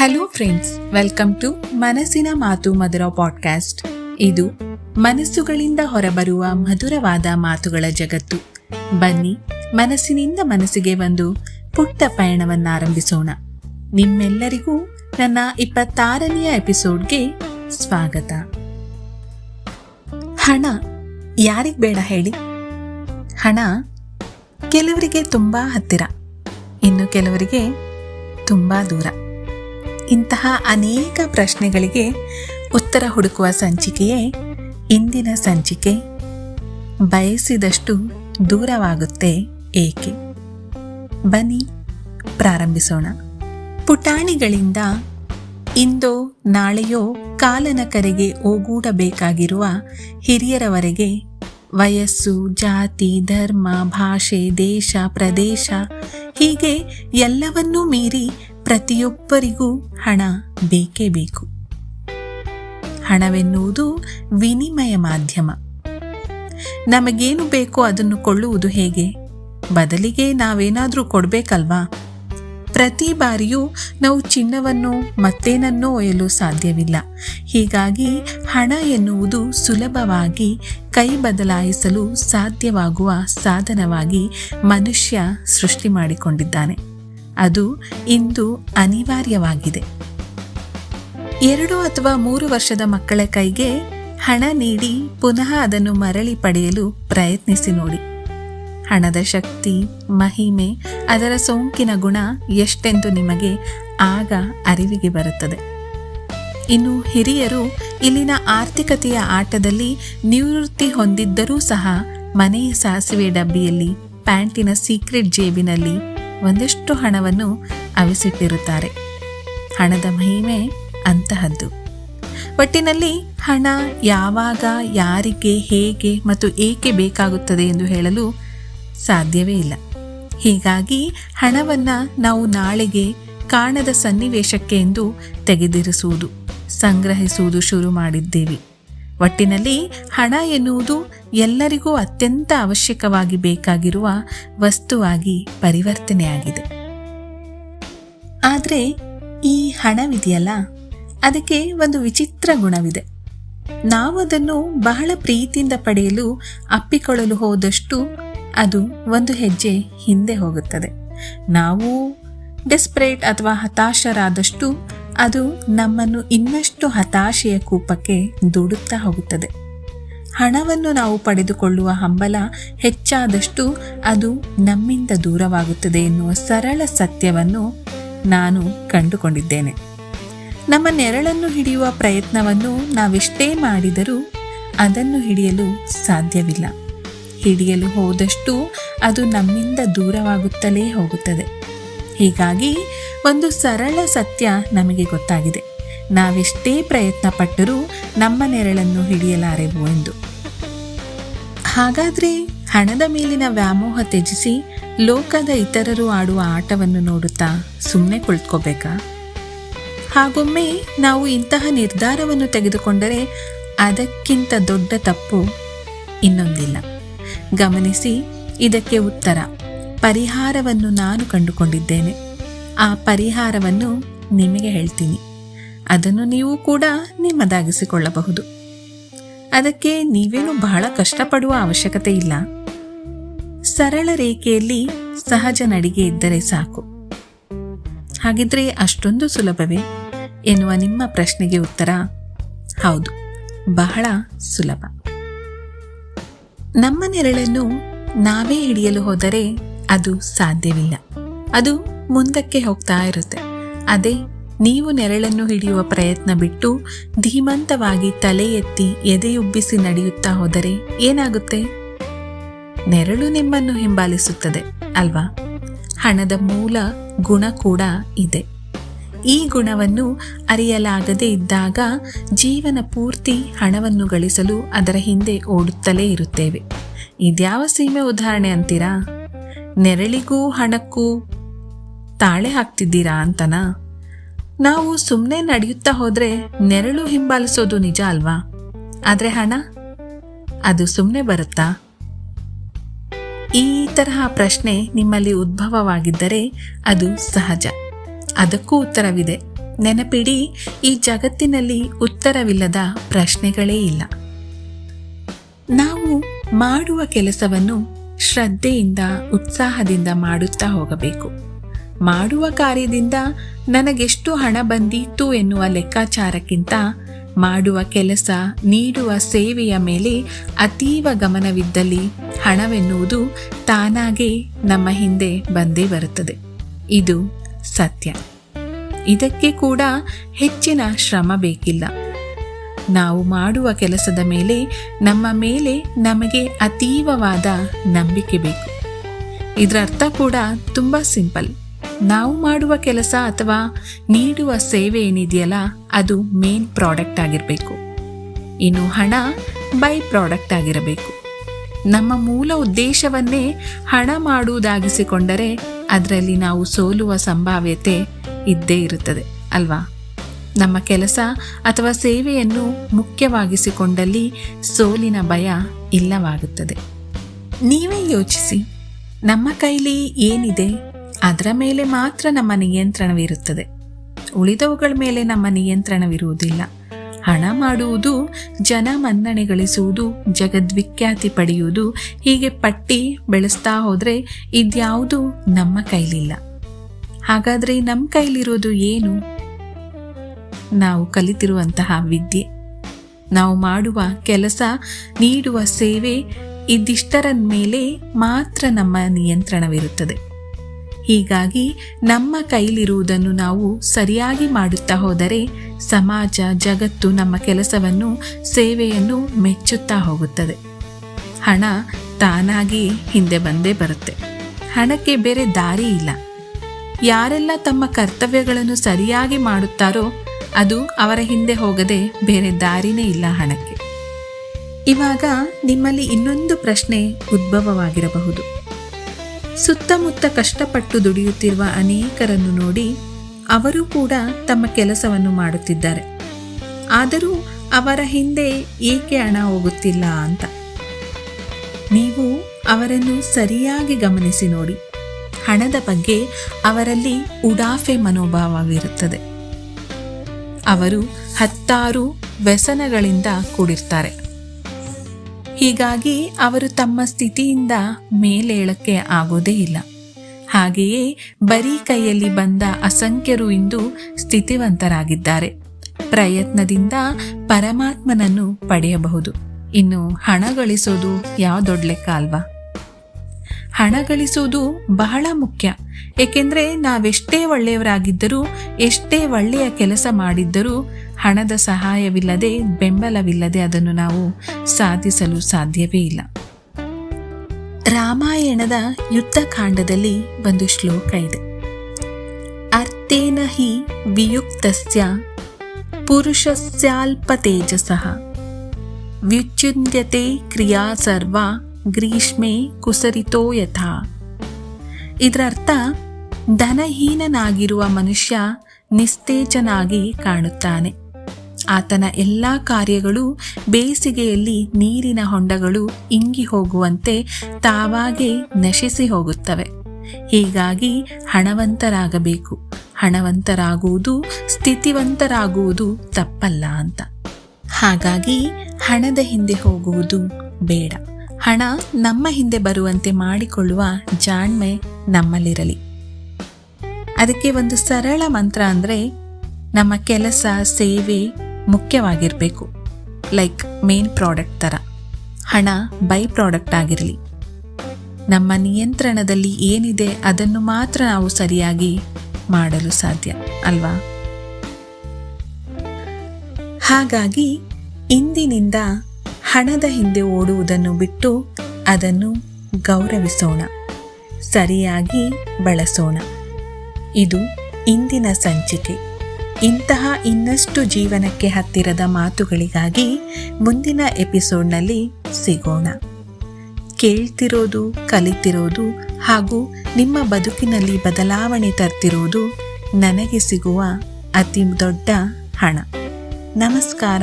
Hello friends welcome to ಮನಸ್ಸಿನ ಮಾತು ಮಧುರ podcast ಇದು ಮನಸ್ಸುಗಳಿಂದ ಹೊರಬರುವ ಮಧುರವಾದ ಮಾತುಗಳ ಜಗತ್ತು. ಬನ್ನಿ, ಮನಸ್ಸಿನಿಂದ ಮನಸ್ಸಿಗೆ ಒಂದು ಪುಟ್ಟ ಪಯಣವನ್ನಾರಂಭಿಸೋಣ. ನಿಮ್ಮೆಲ್ಲರಿಗೂ ನನ್ನ ಇಪ್ಪತ್ತಾರನೆಯ ಎಪಿಸೋಡ್ಗೆ ಸ್ವಾಗತ. ಹಣ ಯಾರಿಗೆ ಬೇಡ ಹೇಳಿ? ಹಣ ಕೆಲವರಿಗೆ ತುಂಬಾ ಹತ್ತಿರ, ಇನ್ನು ಕೆಲವರಿಗೆ ತುಂಬಾ ದೂರ. ಇಂತಹ ಅನೇಕ ಪ್ರಶ್ನೆಗಳಿಗೆ ಉತ್ತರ ಹುಡುಕುವ ಸಂಚಿಕೆಯೇ ಇಂದಿನ ಸಂಚಿಕೆ. ಬಯಸಿದಷ್ಟು ದೂರವಾಗುತ್ತೆ ಏಕೆ? ಬನ್ನಿ, ಪ್ರಾರಂಭಿಸೋಣ. ಪುಟಾಣಿಗಳಿಂದ ಇಂದೋ ನಾಳೆಯೋ ಕಾಲನ ಕರೆಗೆ ಓಗೂಡಬೇಕಾಗಿರುವ ಹಿರಿಯರವರೆಗೆ ವಯಸ್ಸು, ಜಾತಿ, ಧರ್ಮ, ಭಾಷೆ, ದೇಶ, ಪ್ರದೇಶ ಹೀಗೆ ಎಲ್ಲವನ್ನೂ ಮೀರಿ ಪ್ರತಿಯೊಬ್ಬರಿಗೂ ಹಣ ಬೇಕೇ ಬೇಕು. ಹಣವೆನ್ನುವುದು ವಿನಿಮಯ ಮಾಧ್ಯಮ. ನಮಗೇನು ಬೇಕೋ ಅದನ್ನು ಕೊಳ್ಳುವುದು ಹೇಗೆ? ಬದಲಿಗೆ ನಾವೇನಾದರೂ ಕೊಡಬೇಕಲ್ವಾ? ಪ್ರತಿ ಬಾರಿಯೂ ನಾವು ಚಿನ್ನವನ್ನು ಮತ್ತೇನನ್ನೋ ಒಯ್ಯಲು ಸಾಧ್ಯವಿಲ್ಲ. ಹೀಗಾಗಿ ಹಣ ಎನ್ನುವುದು ಸುಲಭವಾಗಿ ಕೈ ಬದಲಾಯಿಸಲು ಸಾಧ್ಯವಾಗುವ ಸಾಧನವಾಗಿ ಮನುಷ್ಯ ಸೃಷ್ಟಿ ಮಾಡಿಕೊಂಡಿದ್ದಾನೆ. ಅದು ಇಂದು ಅನಿವಾರ್ಯವಾಗಿದೆ. ಎರಡು ಅಥವಾ ಮೂರು ವರ್ಷದ ಮಕ್ಕಳ ಕೈಗೆ ಹಣ ನೀಡಿ ಪುನಃ ಅದನ್ನು ಮರಳಿ ಪಡೆಯಲು ಪ್ರಯತ್ನಿಸಿ ನೋಡಿ. ಹಣದ ಶಕ್ತಿ, ಮಹಿಮೆ, ಅದರ ಸೋಂಕಿನ ಗುಣ ಎಷ್ಟೆಂದು ನಿಮಗೆ ಆಗ ಅರಿವಿಗೆ ಬರುತ್ತದೆ. ಇನ್ನು ಹಿರಿಯರು ಇಲ್ಲಿನ ಆರ್ಥಿಕತೆಯ ಆಟದಲ್ಲಿ ನಿವೃತ್ತಿ ಹೊಂದಿದ್ದರೂ ಸಹ ಮನೆಯ ಸಾಸಿವೆ ಡಬ್ಬಿಯಲ್ಲಿ, ಪ್ಯಾಂಟಿನ ಸೀಕ್ರೆಟ್ ಜೇಬಿನಲ್ಲಿ ಒಂದಷ್ಟು ಹಣವನ್ನು ಅವಿಸಿಟ್ಟಿರುತ್ತಾರೆ. ಹಣದ ಮಹಿಮೆ ಅಂತಹದ್ದು. ಒಟ್ಟಿನಲ್ಲಿ ಹಣ ಯಾವಾಗ, ಯಾರಿಗೆ, ಹೇಗೆ ಮತ್ತು ಏಕೆ ಬೇಕಾಗುತ್ತದೆ ಎಂದು ಹೇಳಲು ಸಾಧ್ಯವೇ ಇಲ್ಲ. ಹೀಗಾಗಿ ಹಣವನ್ನು ನಾವು ನಾಳೆಗೆ ಕಾಣದ ಸನ್ನಿವೇಶಕ್ಕೆ ಎಂದು ತೆಗೆದಿರಿಸುವುದು. ಸಂಗ್ರಹಿಸುವುದು ಶುರು ಮಾಡಿದ್ದೇವೆ. ಒಟ್ಟಿನಲ್ಲಿ ಹಣ ಎನ್ನುವುದು ಎಲ್ಲರಿಗೂ ಅತ್ಯಂತ ಅವಶ್ಯಕವಾಗಿ ಬೇಕಾಗಿರುವ ವಸ್ತುವಾಗಿ ಪರಿವರ್ತನೆಯಾಗಿದೆ. ಆದರೆ ಈ ಹಣವಿದೆಯಲ್ಲ? ಅದಕ್ಕೆ ಒಂದು ವಿಚಿತ್ರ ಗುಣವಿದೆ. ನಾವು ಅದನ್ನು ಬಹಳ ಪ್ರೀತಿಯಿಂದ ಪಡೆಯಲು ಅಪ್ಪಿಕೊಳ್ಳಲು ಹೋದಷ್ಟು ಅದು ಒಂದು ಹೆಜ್ಜೆ ಹಿಂದೆ ಹೋಗುತ್ತದೆ. ನಾವು ಡೆಸ್ಪರೇಟ್ ಅಥವಾ ಹತಾಶರಾದಷ್ಟು ಅದು ನಮ್ಮನ್ನು ಇನ್ನಷ್ಟು ಹತಾಶೆಯ ಕೂಪಕ್ಕೆ ದೂಡುತ್ತಾ ಹೋಗುತ್ತದೆ. ಹಣವನ್ನು ನಾವು ಪಡೆದುಕೊಳ್ಳುವ ಹಂಬಲ ಹೆಚ್ಚಾದಷ್ಟು ಅದು ನಮ್ಮಿಂದ ದೂರವಾಗುತ್ತದೆ ಎನ್ನುವ ಸರಳ ಸತ್ಯವನ್ನು ನಾನು ಕಂಡುಕೊಂಡಿದ್ದೇನೆ. ನಮ್ಮ ನೆರಳನ್ನು ಹಿಡಿಯುವ ಪ್ರಯತ್ನವನ್ನು ನಾವೆಷ್ಟೇ ಮಾಡಿದರೂ ಅದನ್ನು ಹಿಡಿಯಲು ಸಾಧ್ಯವಿಲ್ಲ. ಹಿಡಿಯಲು ಹೋದಷ್ಟು ಅದು ನಮ್ಮಿಂದ ದೂರವಾಗುತ್ತಲೇ ಹೋಗುತ್ತದೆ. ಹೀಗಾಗಿ ಒಂದು ಸರಳ ಸತ್ಯ ನಮಗೆ ಗೊತ್ತಾಗಿದೆ. ನಾವೆಷ್ಟೇ ಪ್ರಯತ್ನ ಪಟ್ಟರೂ ನಮ್ಮ ನೆರಳನ್ನು ಹಿಡಿಯಲಾರೆವು ಎಂದು. ಹಾಗಾದರೆ ಹಣದ ಮೇಲಿನ ವ್ಯಾಮೋಹ ತ್ಯಜಿಸಿ ಲೋಕದ ಇತರರು ಆಡುವ ಆಟವನ್ನು ನೋಡುತ್ತಾ ಸುಮ್ಮನೆ ಕುಳಿತುಕೋಬೇಕಾ ಹಾಗೊಮ್ಮೆ ನಾವು ಇಂತಹ ನಿರ್ಧಾರವನ್ನು ತೆಗೆದುಕೊಂಡರೆ ಅದಕ್ಕಿಂತ ದೊಡ್ಡ ತಪ್ಪು ಇನ್ನೊಂದಿಲ್ಲ. ಗಮನಿಸಿ, ಇದಕ್ಕೆ ಉತ್ತರ. ಪರಿಹಾರವನ್ನು ನಾನು ಕಂಡುಕೊಂಡಿದ್ದೇನೆ. ಆ ಪರಿಹಾರವನ್ನು ನಿಮಗೆ ಹೇಳ್ತೀನಿ. ಅದನ್ನು ನೀವು ಕೂಡ ನಿಮ್ಮದಾಗಿಸಿಕೊಳ್ಳಬಹುದು. ಅದಕ್ಕೆ ನೀವೇನು ಬಹಳ ಕಷ್ಟಪಡುವ ಅವಶ್ಯಕತೆ ಇಲ್ಲ. ಸರಳ ರೇಖೆಯಲ್ಲಿ ಸಹಜ ನಡಿಗೆ ಇದ್ದರೆ ಸಾಕು. ಹಾಗಿದ್ರೆ ಅಷ್ಟೊಂದು ಸುಲಭವೇ? ಎನ್ನುವ ನಿಮ್ಮ ಪ್ರಶ್ನೆಗೆ ಉತ್ತರ, ಹೌದು, ಬಹಳ ಸುಲಭ. ನಮ್ಮ ನೆರಳನ್ನು ನಾವೇ ಹಿಡಿಯಲು ಹೋದರೆ ಅದು ಸಾಧ್ಯವಿಲ್ಲ. ಅದು ಮುಂದಕ್ಕೆ ಹೋಗ್ತಾ ಇರುತ್ತೆ. ಅದೇ, ನೀವು ನೆರಳನ್ನು ಹಿಡಿಯುವ ಪ್ರಯತ್ನ ಬಿಟ್ಟು ಧೀಮಂತವಾಗಿ ತಲೆ ಎತ್ತಿ ಎದೆಯುಬ್ಬಿಸಿ ನಡೆಯುತ್ತಾ ಹೋದರೆ ಏನಾಗುತ್ತೆ? ನೆರಳು ನಿಮ್ಮನ್ನು ಹಿಂಬಾಲಿಸುತ್ತದೆ, ಅಲ್ವಾ? ಹಣದ ಮೂಲ ಗುಣ ಕೂಡ ಇದೆ. ಈ ಗುಣವನ್ನು ಅರಿಯಲಾಗದೆ ಇದ್ದಾಗ ಜೀವನ ಪೂರ್ತಿ ಹಣವನ್ನು ಗಳಿಸಲು ಅದರ ಹಿಂದೆ ಓಡುತ್ತಲೇ ಇರುತ್ತೇವೆ. ಇದ್ಯಾವ ಸೀಮೆ ಉದಾಹರಣೆ ಅಂತೀರಾ? ನೆರಳಿಗೂ ಹಣಕ್ಕೂ ತಾಳೆ ಹಾಕ್ತಿದ್ದೀರಾ ಅಂತನಾ? ನಾವು ಸುಮ್ಮನೆ ನಡೆಯುತ್ತಾ ಹೋದ್ರೆ ನೆರಳು ಹಿಂಬಾಲಿಸೋದು ನಿಜ ಅಲ್ವಾ? ಆದರೆ ಹಣ, ಅದು ಸುಮ್ಮನೆ ಬರುತ್ತಾ? ಈ ತರಹ ಪ್ರಶ್ನೆ ನಿಮ್ಮಲ್ಲಿ ಉದ್ಭವವಾಗಿದ್ದರೆ ಅದು ಸಹಜ. ಅದಕ್ಕೂ ಉತ್ತರವಿದೆ. ನೆನಪಿಡಿ, ಈ ಜಗತ್ತಿನಲ್ಲಿ ಉತ್ತರವಿಲ್ಲದ ಪ್ರಶ್ನೆಗಳೇ ಇಲ್ಲ. ನಾವು ಮಾಡುವ ಕೆಲಸವನ್ನು ಶ್ರದ್ಧೆಯಿಂದ, ಉತ್ಸಾಹದಿಂದ ಮಾಡುತ್ತಾ ಹೋಗಬೇಕು. ಮಾಡುವ ಕಾರ್ಯದಿಂದ ನನಗೆಷ್ಟು ಹಣ ಬಂದಿತ್ತು ಎನ್ನುವ ಲೆಕ್ಕಾಚಾರಕ್ಕಿಂತ ಮಾಡುವ ಕೆಲಸ, ನೀಡುವ ಸೇವೆಯ ಮೇಲೆ ಅತೀವ ಗಮನವಿದ್ದಲ್ಲಿ ಹಣವೆನ್ನುವುದು ತಾನಾಗೇ ನಮ್ಮ ಹಿಂದೆ ಬಂದೇ ಬರುತ್ತದೆ. ಇದು ಸತ್ಯ. ಇದಕ್ಕೆ ಕೂಡ ಹೆಚ್ಚಿನ ಶ್ರಮ ಬೇಕಿಲ್ಲ. ನಾವು ಮಾಡುವ ಕೆಲಸದ ಮೇಲೆ ನಮ್ಮ ಮೇಲೆ ನಮಗೆ ಅತೀವವಾದ ನಂಬಿಕೆ ಬೇಕು. ಇದರ ಅರ್ಥ ಕೂಡ ತುಂಬ ಸಿಂಪಲ್. ನಾವು ಮಾಡುವ ಕೆಲಸ ಅಥವಾ ನೀಡುವ ಸೇವೆ ಏನಿದೆಯಲ್ಲ, ಅದು ಮೇನ್ ಪ್ರಾಡಕ್ಟ್ ಆಗಿರಬೇಕು. ಇನ್ನು ಹಣ ಬೈ ಪ್ರಾಡಕ್ಟ್ ಆಗಿರಬೇಕು. ನಮ್ಮ ಮೂಲ ಉದ್ದೇಶವನ್ನೇ ಹಣ ಮಾಡುವುದಾಗಿಸಿಕೊಂಡರೆ ಅದರಲ್ಲಿ ನಾವು ಸೋಲುವ ಸಂಭಾವ್ಯತೆ ಇದ್ದೇ ಇರುತ್ತದೆ, ಅಲ್ವಾ? ನಮ್ಮ ಕೆಲಸ ಅಥವಾ ಸೇವೆಯನ್ನು ಮುಖ್ಯವಾಗಿಸಿಕೊಂಡಲ್ಲಿ ಸೋಲಿನ ಭಯ ಇಲ್ಲವಾಗುತ್ತದೆ. ನೀವೇ ಯೋಚಿಸಿ, ನಮ್ಮ ಕೈಲಿ ಏನಿದೆ? ಅದರ ಮೇಲೆ ಮಾತ್ರ ನಮ್ಮ ನಿಯಂತ್ರಣವಿರುತ್ತದೆ. ಉಳಿದವುಗಳ ಮೇಲೆ ನಮ್ಮ ನಿಯಂತ್ರಣವಿರುವುದಿಲ್ಲ. ಹಣ ಮಾಡುವುದು, ಜನ ಮನ್ನಣೆ ಗಳಿಸುವುದು ಜಗದ್ವಿಖ್ಯಾತಿ ಪಡೆಯುವುದು, ಹೀಗೆ ಪಟ್ಟಿ ಬೆಳೆಸ್ತಾ ಹೋದರೆ ಇದ್ಯಾವುದು ನಮ್ಮ ಕೈಲಿಲ್ಲ. ಹಾಗಾದರೆ ನಮ್ಮ ಕೈಲಿರೋದು ಏನು? ನಾವು ಕಲಿತಿರುವಂತಹ ವಿದ್ಯೆ. ನಾವು ಮಾಡುವ ಕೆಲಸ, ನೀಡುವ ಸೇವೆ ಇದಿಷ್ಟರ ಮೇಲೆ ಮಾತ್ರ ನಮ್ಮ ನಿಯಂತ್ರಣವಿರುತ್ತದೆ. ಹೀಗಾಗಿ ನಮ್ಮ ಕೈಲಿರುವುದನ್ನು ನಾವು ಸರಿಯಾಗಿ ಮಾಡುತ್ತಾ ಹೋದರೆ ಸಮಾಜ, ಜಗತ್ತು ನಮ್ಮ ಕೆಲಸವನ್ನು, ಸೇವೆಯನ್ನು ಮೆಚ್ಚುತ್ತಾ ಹೋಗುತ್ತದೆ. ಹಣ ತಾನಾಗಿ ಹಿಂದೆ ಬಂದೇ ಬರುತ್ತೆ. ಹಣಕ್ಕೆ ಬೇರೆ ದಾರಿ ಇಲ್ಲ ಯಾರೆಲ್ಲ ತಮ್ಮ ಕರ್ತವ್ಯಗಳನ್ನು ಸರಿಯಾಗಿ ಮಾಡುತ್ತಾರೋ ಅದು ಅವರ ಹಿಂದೆ ಹೋಗದೆ ಬೇರೆ ದಾರಿನೇ ಇಲ್ಲ ಹಣಕ್ಕೆ. ಇವಾಗ ನಿಮ್ಮಲ್ಲಿ ಇನ್ನೊಂದು ಪ್ರಶ್ನೆ ಉದ್ಭವವಾಗಿರಬಹುದು. ಸುತ್ತಮುತ್ತ ಕಷ್ಟಪಟ್ಟು ದುಡಿಯುತ್ತಿರುವ ಅನೇಕರನ್ನು ನೋಡಿ ಅವರು ಕೂಡ ತಮ್ಮ ಕೆಲಸವನ್ನು ಮಾಡುತ್ತಿದ್ದಾರೆ. ಆದರೂ ಅವರ ಹಿಂದೆ ಏಕೆ ಹಣ ಹೋಗುತ್ತಿಲ್ಲ ಅಂತ. ನೀವು ಅವರನ್ನು ಸರಿಯಾಗಿ ಗಮನಿಸಿ ನೋಡಿ. ಹಣದ ಬಗ್ಗೆ ಅವರಲ್ಲಿ ಉಡಾಫೆ ಮನೋಭಾವವಿರುತ್ತದೆ. ಅವರು ಹತ್ತಾರು ವ್ಯಸನಗಳಿಂದ ಕೂಡಿರ್ತಾರೆ. ಹೀಗಾಗಿ ಅವರು ತಮ್ಮ ಸ್ಥಿತಿಯಿಂದ ಮೇಲೇಳಕ್ಕೆ ಆಗೋದೇ ಇಲ್ಲ. ಹಾಗೆಯೇ ಬರೀ ಕೈಯಲ್ಲಿ ಬಂದ ಅಸಂಖ್ಯರು ಇಂದು ಸ್ಥಿತಿವಂತರಾಗಿದ್ದಾರೆ. ಪ್ರಯತ್ನದಿಂದ ಪರಮಾತ್ಮನನ್ನು ಪಡೆಯಬಹುದು. ಇನ್ನು ಹಣ ಗಳಿಸೋದು ಯಾವ ದೊಡ್ಡ ಲೆಕ್ಕ ಅಲ್ವಾ? ಹಣ ಗಳಿಸುವುದು ಬಹಳ ಮುಖ್ಯ. ಏಕೆಂದರೆ ನಾವೆಷ್ಟೇ ಒಳ್ಳೆಯವರಾಗಿದ್ದರೂ, ಎಷ್ಟೇ ಒಳ್ಳೆಯ ಕೆಲಸ ಮಾಡಿದ್ದರೂ ಹಣದ ಸಹಾಯವಿಲ್ಲದೆ, ಬೆಂಬಲವಿಲ್ಲದೆ ಅದನ್ನು ನಾವು ಸಾಧಿಸಲು ಸಾಧ್ಯವೇ ಇಲ್ಲ. ರಾಮಾಯಣದ ಯುದ್ಧಕಾಂಡದಲ್ಲಿ ಒಂದು ಶ್ಲೋಕ ಇದೆ. ಅರ್ಥೇನ ಹಿ ವಿಯುಕ್ತಸ್ಯ ಪುರುಷಸ್ಯಾಲ್ಪ ತೇಜಸಃ ವ್ಯುಚ್ಯುಂದ್ಯತೆ ಕ್ರಿಯಾ ಸರ್ವ ಗ್ರೀಷ್ಮೆ ಕುಸರಿತೋ ಯಥಾ. ಇದರರ್ಥ, ಧನಹೀನನಾಗಿರುವ ಮನುಷ್ಯ ನಿಸ್ತೇಜನಾಗಿ ಕಾಣುತ್ತಾನೆ. ಆತನ ಎಲ್ಲ ಕಾರ್ಯಗಳು ಬೇಸಿಗೆಯಲ್ಲಿ ನೀರಿನ ಹೊಂಡಗಳು ಇಂಗಿ ಹೋಗುವಂತೆ ತಾವಾಗೇ ನಶಿಸಿ ಹೋಗುತ್ತವೆ. ಹೀಗಾಗಿ ಹಣವಂತರಾಗಬೇಕು. ಹಣವಂತರಾಗುವುದು, ಸ್ಥಿತಿವಂತರಾಗುವುದು ತಪ್ಪಲ್ಲ ಅಂತ. ಹಾಗಾಗಿ ಹಣದ ಹಿಂದೆ ಹೋಗುವುದು ಬೇಡ. ಹಣ ನಮ್ಮ ಹಿಂದೆ ಬರುವಂತೆ ಮಾಡಿಕೊಳ್ಳುವ ಜಾಣ್ಮೆ ನಮ್ಮಲ್ಲಿರಲಿ. ಅದಕ್ಕೆ ಒಂದು ಸರಳ ಮಂತ್ರ ಅಂದರೆ ನಮ್ಮ ಕೆಲಸ, ಸೇವೆ ಮುಖ್ಯವಾಗಿರಬೇಕು. ಲೈಕ್ ಮೇನ್ ಪ್ರಾಡಕ್ಟ್ ಥರ ಹಣ ಬೈ ಪ್ರಾಡಕ್ಟ್ ಆಗಿರಲಿ. ನಮ್ಮ ನಿಯಂತ್ರಣದಲ್ಲಿ ಏನಿದೆ ಅದನ್ನು ಮಾತ್ರ ನಾವು ಸರಿಯಾಗಿ ಮಾಡಲು ಸಾಧ್ಯ, ಅಲ್ವಾ? ಹಾಗಾಗಿ ಇಂದಿನಿಂದ ಹಣದ ಹಿಂದೆ ಓಡುವುದನ್ನು ಬಿಟ್ಟು ಅದನ್ನು ಗೌರವಿಸೋಣ. ಸರಿಯಾಗಿ ಬಳಸೋಣ. ಇದು ಇಂದಿನ ಸಂಚಿಕೆ. ಇಂತಹ ಇನ್ನಷ್ಟು ಜೀವನಕ್ಕೆ ಹತ್ತಿರದ ಮಾತುಗಳಿಗಾಗಿ ಮುಂದಿನ ಎಪಿಸೋಡ್ನಲ್ಲಿ ಸಿಗೋಣ. ಕೇಳ್ತಿರೋದು, ಕಲಿತಿರೋದು ಹಾಗೂ ನಿಮ್ಮ ಬದುಕಿನಲ್ಲಿ ಬದಲಾವಣೆ ತರ್ತಿರೋದು ನನಗೆ ಸಿಗುವ ಅತಿ ದೊಡ್ಡ ಹಣ. ನಮಸ್ಕಾರ.